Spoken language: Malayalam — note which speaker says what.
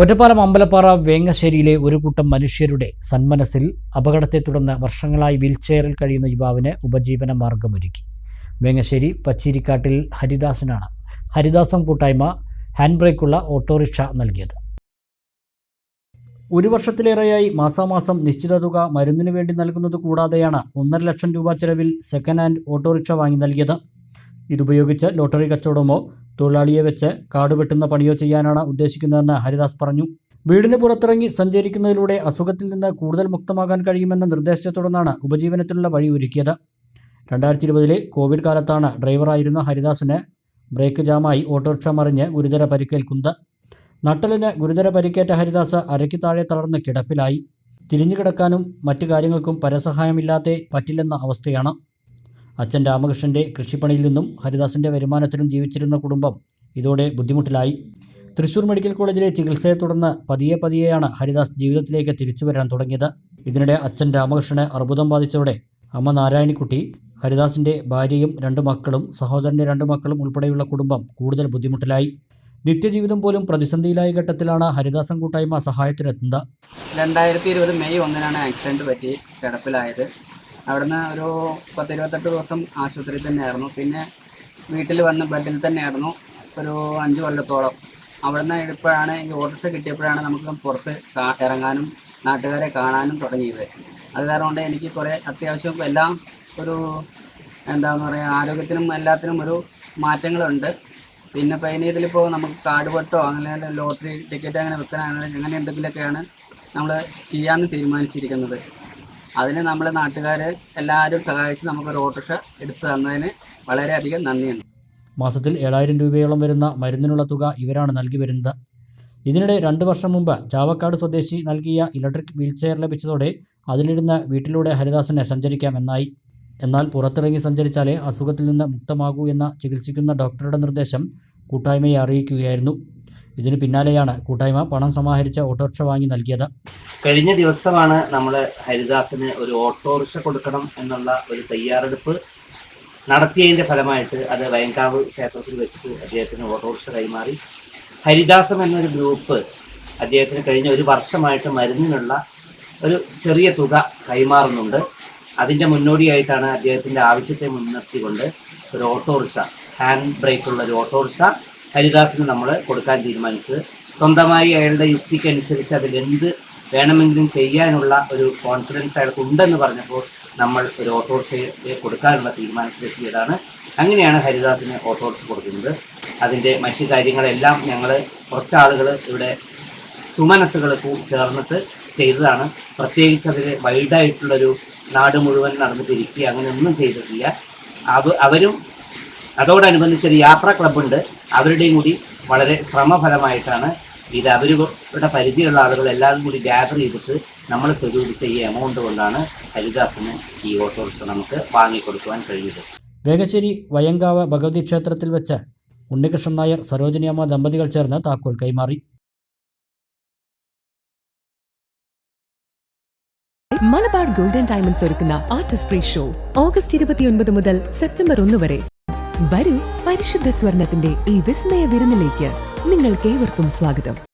Speaker 1: ഒറ്റപ്പാലം അമ്പലപ്പാറ വേങ്ങശ്ശേരിയിലെ ഒരു കൂട്ടം മനുഷ്യരുടെ സന്മനസ്സിൽ അപകടത്തെ തുടർന്ന് വർഷങ്ങളായി വീൽചെയറിൽ കഴിയുന്ന യുവാവിന് ഉപജീവന മാർഗമൊരുക്കി. വേങ്ങശ്ശേരി പച്ചീരിക്കാട്ടിൽ ഹരിദാസനാണ്. ഹരിദാസം കൂട്ടായ്മ ഹാൻഡ് ബ്രേക്കുള്ള ഓട്ടോറിക്ഷ നൽകിയത്. ഒരു വർഷത്തിലേറെയായി മാസാമാസം നിശ്ചിത തുക മരുന്നിനു വേണ്ടി നൽകുന്നത് കൂടാതെയാണ് ഒന്നര ലക്ഷം രൂപ ചെലവിൽ സെക്കൻഡ് ഹാൻഡ് ഓട്ടോറിക്ഷ വാങ്ങി നൽകിയത്. ഇതുപയോഗിച്ച് ലോട്ടറി കച്ചവടമോ തൊഴിലാളിയെ വെച്ച് കാട് വെട്ടുന്ന പണിയോ ചെയ്യാനാണ് ഉദ്ദേശിക്കുന്നതെന്ന് ഹരിദാസ് പറഞ്ഞു. വീടിന് പുറത്തിറങ്ങി സഞ്ചരിക്കുന്നതിലൂടെ അസുഖത്തിൽ നിന്ന് കൂടുതൽ മുക്തമാകാൻ കഴിയുമെന്ന നിർദ്ദേശത്തെ തുടർന്നാണ് ഉപജീവനത്തിനുള്ള വഴി ഒരുക്കിയത്. രണ്ടായിരത്തി ഇരുപതിലെ കോവിഡ് കാലത്താണ് ഡ്രൈവറായിരുന്ന ഹരിദാസിന് ബ്രേക്ക് ജാമായി ഓട്ടോറിക്ഷ മറിഞ്ഞ് ഗുരുതര പരിക്കേൽക്കുന്നത്. നട്ടലിന് ഗുരുതര പരിക്കേറ്റ ഹരിദാസ് അരയ്ക്ക് താഴെ തളർന്ന് കിടപ്പിലായി. തിരിഞ്ഞു കിടക്കാനും മറ്റു കാര്യങ്ങൾക്കും പരസഹായമില്ലാതെ പറ്റില്ലെന്ന അവസ്ഥയാണ്. അച്ഛൻ രാമകൃഷ്ണന്റെ കൃഷിപ്പണിയിൽ നിന്നും ഹരിദാസിന്റെ വരുമാനത്തിലും ജീവിച്ചിരുന്ന കുടുംബം ഇതോടെ ബുദ്ധിമുട്ടിലായി. തൃശൂർ മെഡിക്കൽ കോളേജിലെ ചികിത്സയെ തുടർന്ന് പതിയെ പതിയെയാണ് ഹരിദാസ് ജീവിതത്തിലേക്ക് തിരിച്ചു വരാൻ തുടങ്ങിയത്. ഇതിനിടെ അച്ഛൻ രാമകൃഷ്ണനെ അർബുദം ബാധിച്ചതോടെ അമ്മ നാരായണിക്കുട്ടി ഹരിദാസിന്റെ ഭാര്യയും രണ്ട് മക്കളും സഹോദരന്റെ രണ്ട് മക്കളും ഉൾപ്പെടെയുള്ള കുടുംബം കൂടുതൽ ബുദ്ധിമുട്ടിലായി. നിത്യജീവിതം പോലും പ്രതിസന്ധിയിലായ ഘട്ടത്തിലാണ് ഹരിദാസൻ കൂട്ടായ്മ സഹായത്തിനെത്തുന്നത്.
Speaker 2: രണ്ടായിരത്തി ഇരുപത് മെയ് ഒന്നിനാണ് ആക്സിഡന്റ് പറ്റി കിടപ്പിലായത്. അവിടുന്ന് ഒരു പത്ത് ഇരുപത്തെട്ട് ദിവസം ആശുപത്രിയിൽ തന്നെയായിരുന്നു. പിന്നെ വീട്ടിൽ വന്ന് ബെഡിൽ തന്നെയായിരുന്നു ഒരു അഞ്ച് കൊല്ലത്തോളം. അവിടുന്ന് ഇപ്പോഴാണ് ഈ ഓട്ടോറിക്ഷ കിട്ടിയപ്പോഴാണ് നമുക്ക് പുറത്ത് ഇറങ്ങാനും നാട്ടുകാരെ കാണാനും തുടങ്ങിയത്. അത് കാരണം കൊണ്ട് എനിക്ക് കുറേ അത്യാവശ്യം എല്ലാം ഒരു എന്താന്ന് പറയുക ആരോഗ്യത്തിനും എല്ലാത്തിനും ഒരു മാറ്റങ്ങളുണ്ട്. പിന്നെ ഇപ്പോൾ ഇതിലിപ്പോൾ നമുക്ക് കാർഡ് പട്ടോ അങ്ങനെ ലോട്ടറി ടിക്കറ്റ് അങ്ങനെ വെക്കാനാണ് അങ്ങനെ എന്തെങ്കിലുമൊക്കെയാണ് നമ്മൾ ചെയ്യാമെന്ന് തീരുമാനിച്ചിരിക്കുന്നത്. അതിന് നമ്മളെ നാട്ടുകാർ എല്ലാവരും സഹായിച്ച് നമുക്ക് ഓട്ടോറിക്ഷ എടുത്തു തന്നതിന് വളരെയധികം നന്ദിയുണ്ട്.
Speaker 1: മാസത്തിൽ ഏഴായിരം രൂപയോളം വരുന്ന മരുന്നിനുള്ള തുക ഇവരാണ് നൽകി വരുന്നത്. ഇതിനിടെ രണ്ട് വർഷം മുമ്പ് ചാവക്കാട് സ്വദേശി നൽകിയ ഇലക്ട്രിക് വീൽചെയർ ലഭിച്ചതോടെ അതിലിരുന്ന് വീട്ടിലൂടെ ഹരിദാസനെ സഞ്ചരിക്കാമെന്നായി. എന്നാൽ പുറത്തിറങ്ങി സഞ്ചരിച്ചാലേ അസുഖത്തിൽ നിന്ന് മുക്തമാകൂ എന്ന ചികിത്സിക്കുന്ന ഡോക്ടറുടെ നിർദ്ദേശം കൂട്ടായ്മയെ അറിയിക്കുകയായിരുന്നു. ഇതിനു പിന്നാലെയാണ് കൂട്ടായ്മ പണം സമാഹരിച്ച ഓട്ടോറിക്ഷ വാങ്ങി നൽകിയത്.
Speaker 3: കഴിഞ്ഞ ദിവസമാണ് നമ്മൾ ഹരിദാസിന് ഒരു ഓട്ടോറിക്ഷ കൊടുക്കണം എന്നുള്ള ഒരു തയ്യാറെടുപ്പ് നടത്തിയതിന്റെ ഫലമായിട്ട് അത് വയങ്കാവ് ക്ഷേത്രത്തിൽ വെച്ചിട്ട് അദ്ദേഹത്തിന് ഓട്ടോറിക്ഷ കൈമാറി. ഹരിദാസം എന്നൊരു ഗ്രൂപ്പ് അദ്ദേഹത്തിന് കഴിഞ്ഞ ഒരു വർഷമായിട്ട് മരുന്നിനുള്ള ഒരു ചെറിയ തുക കൈമാറുന്നുണ്ട്. അതിന്റെ മുന്നോടിയായിട്ടാണ് അദ്ദേഹത്തിന്റെ ആവശ്യത്തെ മുൻനിർത്തിക്കൊണ്ട് ഒരു ഓട്ടോറിക്ഷ ഹാൻഡ് ബ്രേക്കുള്ള ഒരു ഓട്ടോറിക്ഷ ഹരിദാസിന് നമ്മൾ കൊടുക്കാൻ തീരുമാനിച്ചത്. സ്വന്തമായി അയാളുടെ യുക്തിക്കനുസരിച്ച് അതിലെന്ത് വേണമെങ്കിലും ചെയ്യാനുള്ള ഒരു കോൺഫിഡൻസ് അയാൾക്ക് ഉണ്ടെന്ന് പറഞ്ഞപ്പോൾ നമ്മൾ ഒരു ഓട്ടോറിക്ഷയെ കൊടുക്കാനുള്ള തീരുമാനത്തിലെത്തിയതാണ്. അങ്ങനെയാണ് ഹരിദാസിന് ഓട്ടോറിക്ഷ കൊടുക്കുന്നത്. അതിന്റെ മറ്റു കാര്യങ്ങളെല്ലാം ഞങ്ങൾ കുറച്ചാളുകൾ ഇവിടെ സുമനസ്സുകൾ ചേർന്നിട്ട് ചെയ്തതാണ്. പ്രത്യേകിച്ച് അതിൽ വൈഡായിട്ടുള്ളൊരു നാട് മുഴുവൻ നടന്നിട്ടിരിക്കുക അങ്ങനെയൊന്നും ചെയ്തിട്ടില്ല. അവ അവരും അതോടനുബന്ധിച്ചൊരു യാത്രാ ക്ലബ്ബുണ്ട്. അവരുടെയും കൂടി വളരെ ശ്രമഫലമായിട്ടാണ് ഇത് അവരുടെ പരിധിയുള്ള ആളുകൾ എല്ലാവരും കൂടി ഗ്യാദർ ചെയ്തിട്ട് നമ്മൾ സ്വരൂപിച്ച ഈ എമൗണ്ട് കൊണ്ടാണ് ഹരിദാസിന് ഈ ഓട്ടോറിക്ഷ നമുക്ക് വാങ്ങിക്കൊടുക്കുവാൻ കഴിഞ്ഞത്.
Speaker 1: വേഗശ്ശേരി വയങ്കാവ ഭഗവതി ക്ഷേത്രത്തിൽ വെച്ച് ഉണ്ണികൃഷ്ണൻ നായർ സരോജിനിയമ്മ ദമ്പതികൾ ചേർന്ന് താക്കോൽ കൈമാറി.
Speaker 4: മലബാർ ഗോൾഡൻ ഡയമണ്ട്സ് ഒരുക്കുന്ന ആർട്ടിസ്റ്റ് പ്രീ ഷോ ഓഗസ്റ്റ് ഇരുപത്തിയൊൻപത് മുതൽ സെപ്റ്റംബർ ഒന്ന് വരെ. വരൂ പരിശുദ്ധ സ്വർണത്തിന്റെ ഈ വിസ്മയ വിരുന്നിലേക്ക് നിങ്ങൾക്ക് ഏവർക്കും സ്വാഗതം.